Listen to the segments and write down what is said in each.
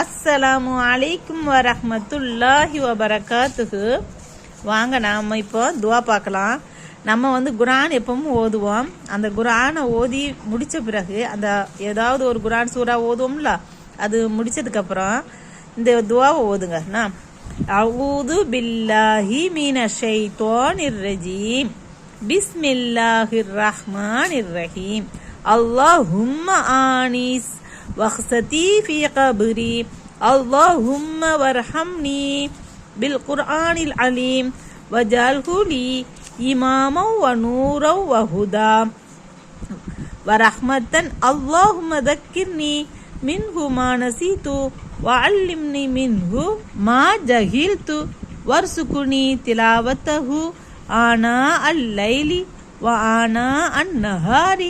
அஸ்ஸலாமு அலைக்கும் வரமத்துல்லாஹி வபரகாத்துகு வாங்க நாம் இப்போ துவா பார்க்கலாம். நம்ம வந்து குரான் எப்பவும் ஓதுவோம். அந்த குரானை ஓதி முடித்த பிறகு அந்த ஏதாவது ஒரு குரான் சூறா ஓதுவோம்ல அது முடித்ததுக்கப்புறம் இந்த துவாவை ஓதுங்கண்ணா அவுது பில்லாஹி மீன ஷைத்தோன் இர்ரஜீம் பிஸ்மில்லாஹிர் ரஹ்மான் இர் ரஹீம். அல்லாஹும்ம ஆனிஸ். واخستي في قبري. اللهم وارحمني بالقرآن العليم. وجعله لي إماما ونورا وهدى. ورحمة اللهم ذكرني منه ما نسيت. وعلمني منه ما جهلت. وارزقني تلاوته آناء الليل وآناء النهار.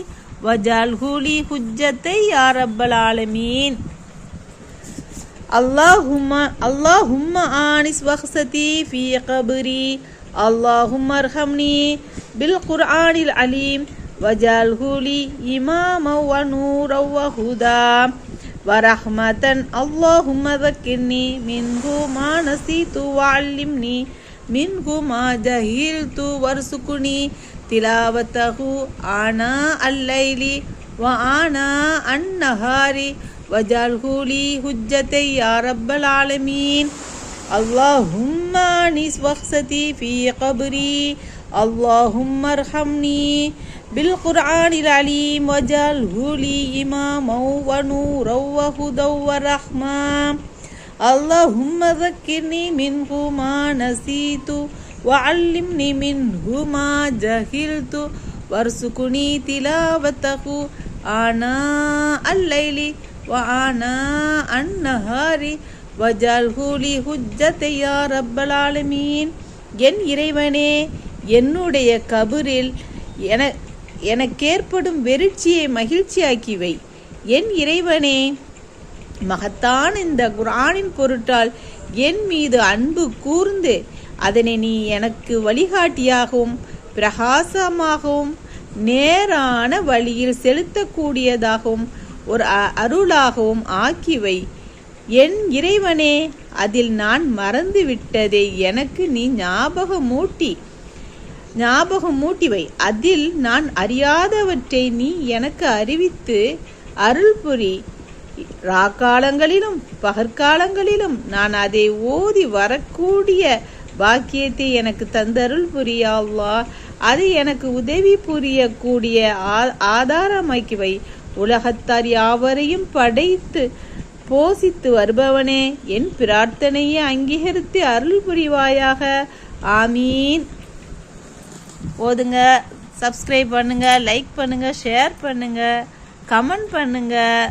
وجعله لي حجة يا رب العالمين اللهم اللهم آنس وخستي في قبري اللهم ارحمني بالقرآن العليم وجعله لي إماما ونورا وهدى ورحمة اللهم ذكرني منه ما نسيت وعلمني منه ما جهلت وارزقني تلاوته آناء الليل وآناء النهار وجعله لي حجة يا رب العالمين اللهم انس وخستي في قبري اللهم ارحمني بالقرآن العليم وجعله لي إماما ونورا وهدى ورحمة اللهم ذكرني منه ما نسيت وعلمني منه ما جهلت وارزقني تلاوته آناء الليل وآناء النهار وجعله لي حجة يا رب العالمين என் இறைவனே என்னுடைய கபரில் என எனக்கேற்படும் வெறிச்சியை மகிழ்ச்சியாக்கி வை என் இறைவனே மகத்தான் இந்த குரானின் பொருட்டால் என் மீது அன்பு கூர்ந்து அதனை நீ எனக்கு வழிகாட்டியாகவும் பிரகாசமாகவும் நேரான வழியில் செலுத்தக்கூடியதாகவும் ஒரு அ- அருளாகவும் ஆக்கிவை. என் இறைவனே அதில் நான் மறந்துவிட்டதை எனக்கு நீ ஞாபகமூட்டி ஞாபகம் மூட்டிவை அதில் நான் அறியாதவற்றை நீ எனக்கு அறிவித்து அருள் புரி ராக்காலங்களிலும் பகற்காலங்களிலும் நான் அதை ஓதி வரக்கூடிய பாக்கியத்தை எனக்கு தந்தருள் புரியாவா அல்லாஹ். அது எனக்கு உதவி புரியக்கூடிய ஆ- ஆதாரமாக்கிவை. உலகத்தார் யாவரையும் படைத்து போசித்து வருபவனே என் பிரார்த்தனையை அங்கீகரித்து அருள் புரிவாயாக. ஆமீன். ஓதுங்க சப்ஸ்கிரைப் பண்ணுங்க லைக் பண்ணுங்க ஷேர் பண்ணுங்க கமெண்ட் பண்ணுங்க.